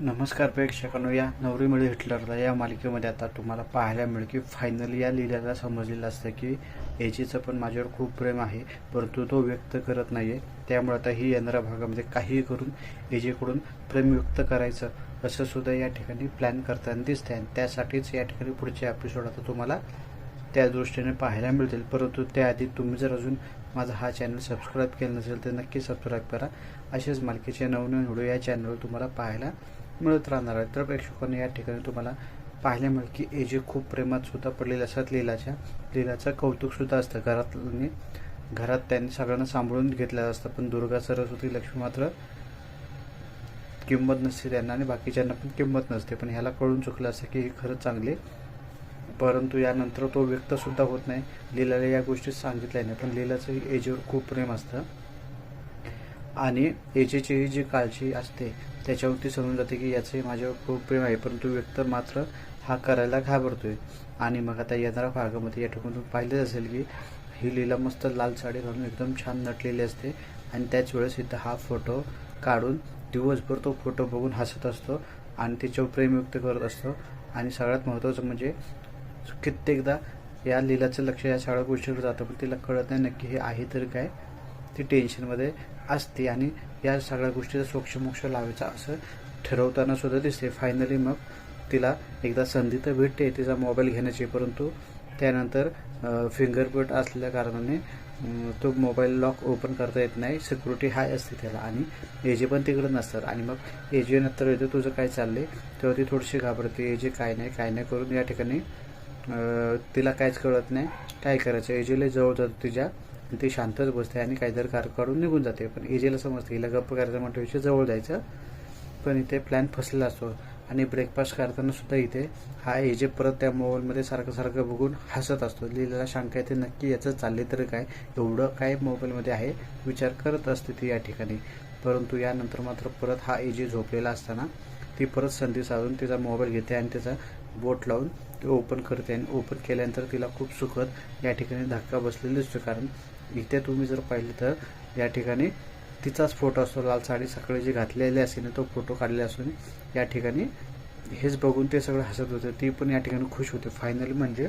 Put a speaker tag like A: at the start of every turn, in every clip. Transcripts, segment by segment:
A: नमस्कार प्रेक्षकांनो या नवरी मिळी हिटलरला या मालिकेमध्ये आता तुम्हाला पाहायला मिळेल की फायनली या लिहिल्याला समजलेलं असतं की एजीचं पण माझ्यावर खूप प्रेम आहे परंतु तो व्यक्त करत नाही आहे त्यामुळे आता ही येणाऱ्या भागामध्ये काहीही करून एजीकडून प्रेम व्यक्त करायचं असं सुद्धा या ठिकाणी प्लॅन करताना दिसते आणि त्यासाठीच या ठिकाणी पुढचे एपिसोड आता तुम्हाला त्या दृष्टीने पाहायला मिळतील. परंतु त्याआधी तुम्ही जर अजून माझा हा चॅनल सबस्क्राईब केला नसेल तर नक्की सबस्क्राईब करा. असेच मालिकेचे नवनवीन व्हिडिओ या चॅनलवर तुम्हाला पाहायला मिळत राहणार आहे. तर प्रेक्षकांनी या ठिकाणी तुम्हाला पाहायला मिळेल की एजे खूप प्रेमात सुद्धा पडलेले असतात लीलाच्या लीलाचं कौतुक सुद्धा असतं. घरातले घरात त्यांनी सगळ्यांना सांभाळून घेतलेलं असतं. पण दुर्गा सरस्वती लक्ष्मी मात्र किंमत नसते त्यांना आणि बाकीच्यांना पण किंमत नसते. पण ह्याला कळून चुकलं असतं की हे खरंच चांगले परंतु यानंतर तो व्यक्त सुद्धा होत नाही. लीलाला या गोष्टी सांगितल्या नाही. पण लीलाचं एजेवर खूप प्रेम असतं आणि याचीही ही जी काळजी असते त्याच्यावरती समजून जाते की याचे माझ्यावर खूप प्रेम आहे परंतु व्यक्त मात्र हा करायला घाबरतोय. आणि मग आता येणाऱ्या भागामध्ये या ठिकाणी तुम्ही पाहिलं असेल की ही लीला मस्त लाल साडी घालून एकदम छान नटलेली असते. आणि त्याच वेळेस इथं हा फोटो काढून दिवसभर तो फोटो बघून हसत असतो आणि तिच्यावर प्रेम व्यक्त करत असतो. आणि सगळ्यात महत्त्वाचं म्हणजे कित्येकदा या लीलाचं लक्ष या सगळ्या गोष्टीकडे जातं पण तिला कळत नाही नक्की हे आहे तर काय. ती टेन्शनमध्ये असते आणि या सगळ्या गोष्टीचा सोक्षमोक्ष लावायचा असं ठरवताना सुद्धा दिसते. फायनली मग तिला एकदा संधी तर भेटते तिचा मोबाईल घेण्याची. परंतु त्यानंतर फिंगरप्रिंट असल्या कारणाने तो मोबाईल लॉक ओपन करता येत नाही. सिक्युरिटी हाय असते त्याला आणि एजे पण तिकडे नसतात. आणि मग एजे नंतर येतो तुझं काय चाललंय? तेव्हा ती थोडीशी घाबरते. एजे काय नाही काय नाही करून या ठिकाणी तिला काहीच कळत नाही. काय करायचं? एजेला जवळ जातो तिच्या. ते शांतच बसते आणि काहीतरी कार काढून निघून जाते. पण एजेला समजते. हिला गप्प करायचं म्हणतो विषय जवळ जायचं. पण इथे प्लॅन फसलेला असतो. आणि ब्रेकफास्ट करताना सुद्धा इथे हा एजे परत त्या मोबाईलमध्ये सारखं सारखं बघून हसत असतो. लिहिलेला शंका येते नक्की याचं चालले तर काय? एवढं काय मोबाईलमध्ये आहे? विचार करत असते ती या ठिकाणी. परंतु यानंतर मात्र परत हा एजे झोपलेला असताना ती परत संधी साधून तिचा मोबाईल घेते आणि त्याचा बोट लावून ते ओपन करते. आणि ओपन केल्यानंतर तिला खूप सुखद या ठिकाणी धक्का बसलेला दिसतो. कारण इथे तुम्ही जर पाहिलं तर या ठिकाणी तिचाच फोटो असतो लाल साडी सकाळी जी घातलेली असते ना तो फोटो काढलेला असून या ठिकाणी हेच बघून ते सगळं हसत होते. ती पण या ठिकाणी खुश होते. फायनली म्हणजे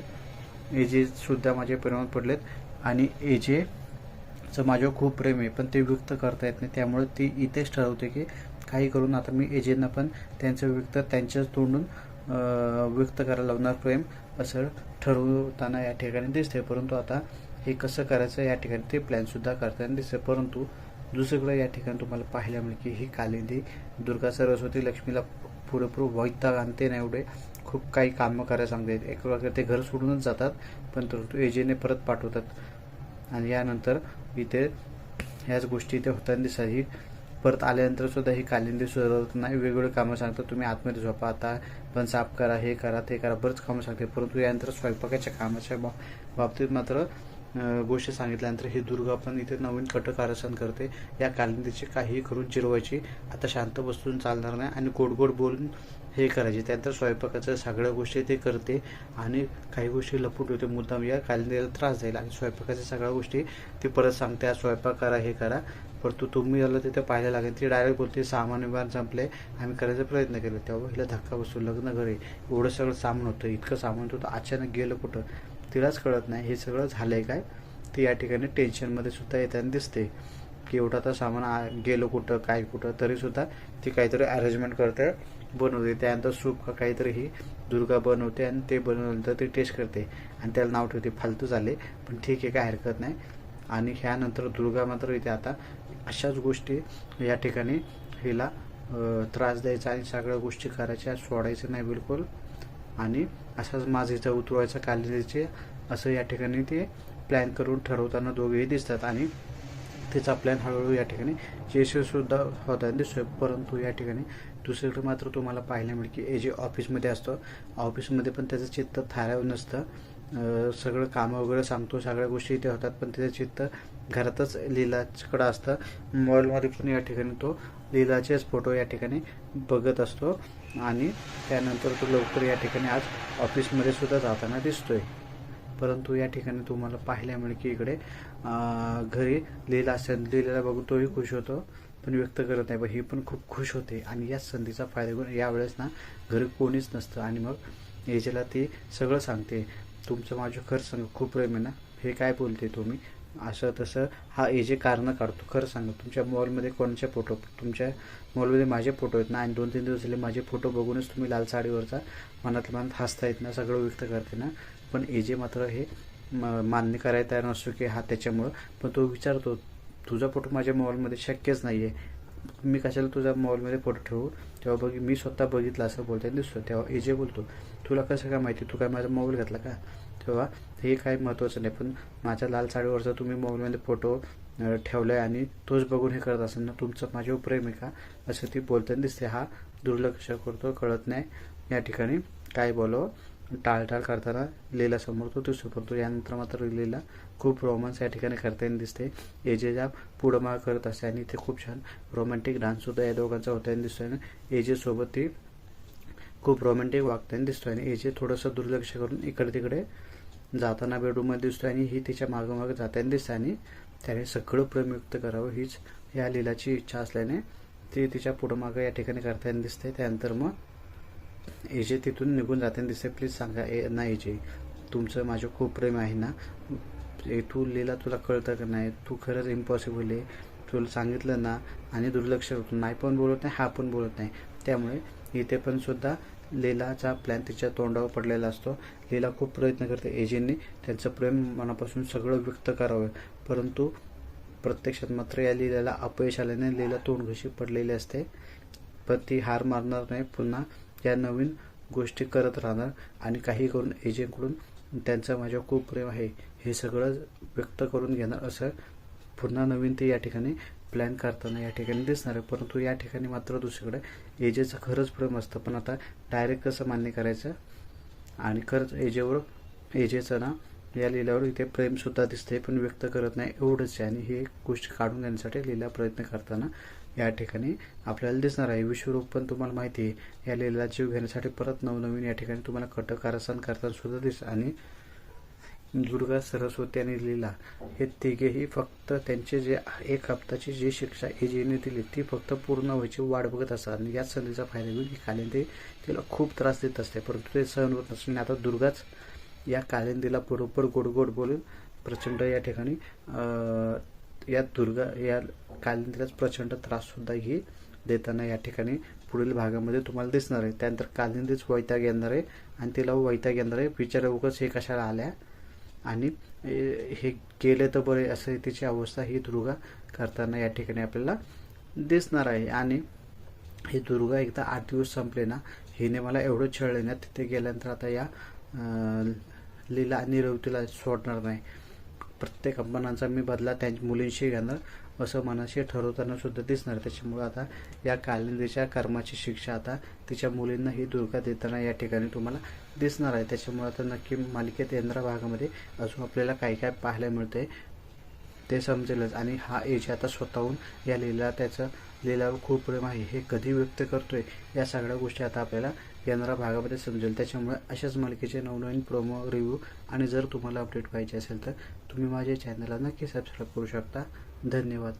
A: एजे सुद्धा माझे प्रेमात पडलेत आणि एजेचं माझ्यावर खूप प्रेम आहे पण ते व्यक्त करता येत नाही. त्यामुळे ती इथेच ठरवते की काही करून आता मी एजेंना पण त्यांचं व्यक्त त्यांच्याच तोंडून व्यक्त करायला लावणार प्रेम असं ठरवताना या ठिकाणी दिसते परंतु आता हे कसं करायचं या ठिकाणी ते प्लॅनसुद्धा करताना दिसतं परंतु दुसरीकडं या ठिकाणी तुम्हाला पाहायला मिळेल की ही कालिंदी दुर्गा सरस्वती लक्ष्मीला पुरेपूर वैताग आणते ना एवढे. खूप काही कामं करायला सांगते. एक प्रकारे ते घर सोडूनच जातात पण परंतु एजेने परत पाठवतात. आणि यानंतर इथे ह्याच गोष्टी इथे होताना दिसतात ही परत आल्यानंतर सुद्धा ही कालिंदी सुधारत नाही वेगवेगळे कामं सांगतात. तुम्ही आतमध्ये झोपा आता पण साफ करा हे करा ते करा बरंच कामं सांगते. परंतु यानंतर स्वयंपाकाच्या कामाच्या बाबतीत मात्र गोष्ट सांगितल्यानंतर ही दुर्गा पण इथे नवीन कटक आरसन करते. या कालिंदीची काहीही करून चिरवायची आता शांत बसून चालणार नाही आणि गोड गोड बोलून हे करायचे. त्यानंतर स्वयंपाकाच्या सगळ्या गोष्टी ते करते आणि काही गोष्टी लपूट होते मुद्दाम या कालिंदीला त्रास जाईल आणि स्वयंपाकाच्या सगळ्या गोष्टी ती परत सांगते स्वयंपाक करा हे करा. परंतु तुम्ही याला तिथे पाहायला लागेल. ती डायरेक्ट बोलते सामान विमान संपले. आम्ही करायचा प्रयत्न केला. तेव्हा हिला धक्का बसतो लग्न घरी एवढं सगळं सामान होतं. इतकं सामान होतं. अचानक गेलं कुठं? तिलाच कळत नाही. हे सगळं झालंय काय? ती या ठिकाणी टेन्शनमध्ये सुद्धा येताना दिसते. की एवढं आता सामान आ- कुठं काय कुठं तरी सुद्धा ती काहीतरी अरेंजमेंट करते बनवते. त्यानंतर सूप का काहीतरी ही दुर्गा बनवते आणि ते बनवल्यानंतर ती टेस्ट करते. आणि त्याला नाव ठेवते फालतू झाले. पण ठीक आहे काय हरकत नाही. आणि ह्यानंतर दुर्गा मात्र इथे आता अशाच गोष्टी या ठिकाणी हिला त्रास द्यायचा आणि सगळ्या गोष्टी करायच्या सोडायचं नाही बिलकुल. आणि असाच माझीचा उतरवायचा कालिंदीचे असं या ठिकाणी ते प्लॅन करून ठरवताना दोघेही दिसतात. आणि तिचा प्लॅन हळूहळू या ठिकाणी यशस्वीसुद्धा होताना दिसतोय. परंतु या ठिकाणी दुसरीकडे मात्र तुम्हाला पाहायला मिळेल की ए जे ऑफिसमध्ये असतो ऑफिसमध्ये पण त्याचं चित्त थाराव नसतं. सगळं कामं वगैरे सांगतो सगळ्या गोष्टी इथे होतात पण त्याचं चित्त घरातच लीलाकडं असतं. मोबाईलमध्ये पण या ठिकाणी तो लीलाचेच फोटो या ठिकाणी बघत असतो आणि त्यानंतर तो लवकर या ठिकाणी आज ऑफिसमध्ये सुद्धा जाताना दिसतोय. परंतु या ठिकाणी तुम्हाला पाहायला मिळेल की इकडे घरी लीला असेल लीलाला बघून तोही खुश होतो पण व्यक्त करत नाही. पण ही पण खूप खुश होते आणि या संधीचा फायदा घेऊन यावेळेस ना घरी कोणीच नसतं. आणि मग एजेला ती सगळं सांगते. तुमचं माझं खरं सांग खूप प्रेम आहे ना? हे काय बोलते तुम्ही? असं तसं हा एजे कारणं काढतो खरं सांगा. तुमच्या मॉलमध्ये कोणचे फोटो तुमच्या मॉलमध्ये माझे फोटो आहेत ना? आणि दोन तीन दिवस झाले माझे फोटो बघूनच तुम्ही लाल साडीवरचा मनातल्या मनात हसता येत ना? सगळं व्यक्त करते ना? पण एजे मात्र हे म- मान्य करायला तयार नसतो की हा त्याच्यामुळं. पण तो विचारतो तुझा फोटो माझ्या मॉलमध्ये शक्यच नाही आहे मी कशाला तुझ्या मोबाईलमध्ये फोटो ठेवू? तेव्हा बघ मी स्वतः बघितलं असं बोलताना दिसतो तेव्हा एजे बोलतो तुला कसं काय माहिती? तू काय माझा मोबाईल घेतला का? तेव्हा हे काही महत्त्वाचं नाही पण माझ्या लाल साडीवरचा तुम्ही मोबाईलमध्ये फोटो ठेवला ठेवलाय आणि तोच बघून हे करत असेल ना तुमचं माझ्यावर प्रेम आहे का? असं ती बोलताना दिसते. हा दुर्लक्ष करतो कळत नाही. या ठिकाणी काय बोलावं? टाळटाळ करताना लीला समोर तो सुपरतो यानंतर मात्र लीला खूप रोमांस या ठिकाणी करताना दिसते. एजेच्या पुढं माग करत असते आणि ते खूप छान रोमॅन्टिक डान्स सुद्धा या दोघांचा होताना दिसतोय. आणि एजे सोबत ती खूप रोमॅन्टिक वागताना दिसतोय. आणि एजे थोडंसं दुर्लक्ष करून इकडे तिकडे जाताना बेडरूममध्ये दिसतोय आणि ही तिच्या मागं मागं जाताना दिसते आणि त्याने सगळं प्रेमयुक्त करावं हीच या लीलाची इच्छा असल्याने ती तिच्या पुढं मागं या ठिकाणी करताना दिसते. त्यानंतर मग एजे तिथून निघून जाताना दिसते प्लीज सांगा ए ना एजे तुमचं माझं खूप प्रेम आहे ना? ए, तू लीला तुला कळतं का नाही? तू खरंच इम्पॉसिबल आहे. तुला सांगितलं ना आणि दुर्लक्ष होतो नाही पण बोलत नाही हा पण बोलत नाही. त्यामुळे इथे पण सुद्धा लीलाचा प्लॅन तिच्या तोंडावर पडलेला असतो. लीला खूप प्रयत्न करते एजेंनी त्यांचं प्रेम मनापासून सगळं व्यक्त करावं. परंतु प्रत्यक्षात मात्र या लीलाला अपयश आल्याने लीला तोंडघशी पडलेली असते. पण ती हार मारणार नाही. पुन्हा या नवीन गोष्टी करत राहणार आणि काही करून एजंटकडून त्यांचा माझ्या खूप प्रेम आहे. हे सगळं व्यक्त करून घेणार असं पुन्हा नवीन ते या ठिकाणी प्लॅन करताना या ठिकाणी दिसणार आहे. परंतु या ठिकाणी मात्र दुसरीकडे एजेचं खरंच प्रेम असतं. पण आता डायरेक्ट कसं मान्य करायचं? आणि खरंच एजेवर एजेचं ना या लिलावर इथे प्रेमसुद्धा दिसते पण व्यक्त करत नाही एवढंच आहे. आणि ही गोष्ट काढून घेण्यासाठी लिला प्रयत्न करताना या ठिकाणी आपल्याला दिसणार आहे. विश्वरूप पण तुम्हाला माहिती आहे. या लिला जीव घेण्यासाठी परत नवनवीन या ठिकाणी तुम्हाला कटक आरसन करताना सुद्धा दिस आणि दुर्गा सरस्वती आणि लीला हे तिघेही फक्त त्यांचे जे एक हप्ताची जी शिक्षा एजीने दिली ती फक्त पूर्ण व्हायची वाट बघत असतात. आणि याच संधीचा फायदा घेऊन की कालिंदी तिला खूप त्रास देत असते. परंतु ते सहन होत नसते. आणि आता दुर्गाच या कालिंदीला बरोबर गोड गोड बोलून प्रचंड या ठिकाणी या दुर्गा या कालिंदीलाच प्रचंड त्राससुद्धा ही देताना या ठिकाणी पुढील भागामध्ये तुम्हाला दिसणार आहे. त्यानंतर कालिंदीच वैताग येणार आहे आणि तिला वैताग येणार आहे. बिचारा उगाच हे कशाला आल्या? आणि हे गेले तर बरे असं तिची अवस्था ही दुर्गा करताना या ठिकाणी आपल्याला दिसणार आहे. आणि ही दुर्गा एकदा आठ दिवस संपले ना हिने मला एवढं छळले ना तिथे गेल्यानंतर आता या लीला निरवतीला सोडणार नाही. प्रत्येक अपमानांचा मी बदला त्यांच्या मुलींशी घेणार असं मनाशी ठरवताना सुद्धा दिसणार. त्याच्यामुळे आता या कालिंदीच्या कर्माची शिक्षा आता तिच्या मुलींना ही दुर्गा देताना या ठिकाणी तुम्हाला दिसणार आहे. त्याच्यामुळे आता नक्की मालिकेत येणाऱ्या भागामध्ये अजून आपल्याला काय काय पाहायला मिळते ते समजेलच. आणि हा एज आता स्वतःहून या लीला त्याचं लीलावर खूप प्रेम आहे. हे कधी व्यक्त करतोय या सगळ्या गोष्टी आता आपल्याला येणाऱ्या भागामध्ये समजेल. त्याच्यामुळे अशाच मालिकेचे नवनवीन प्रोमो रिव्ह्यू आणि जर तुम्हाला अपडेट पाहिजे असेल तर तुम्ही माझ्या चॅनलला नक्की सबस्क्राईब करू शकता. धन्यवाद.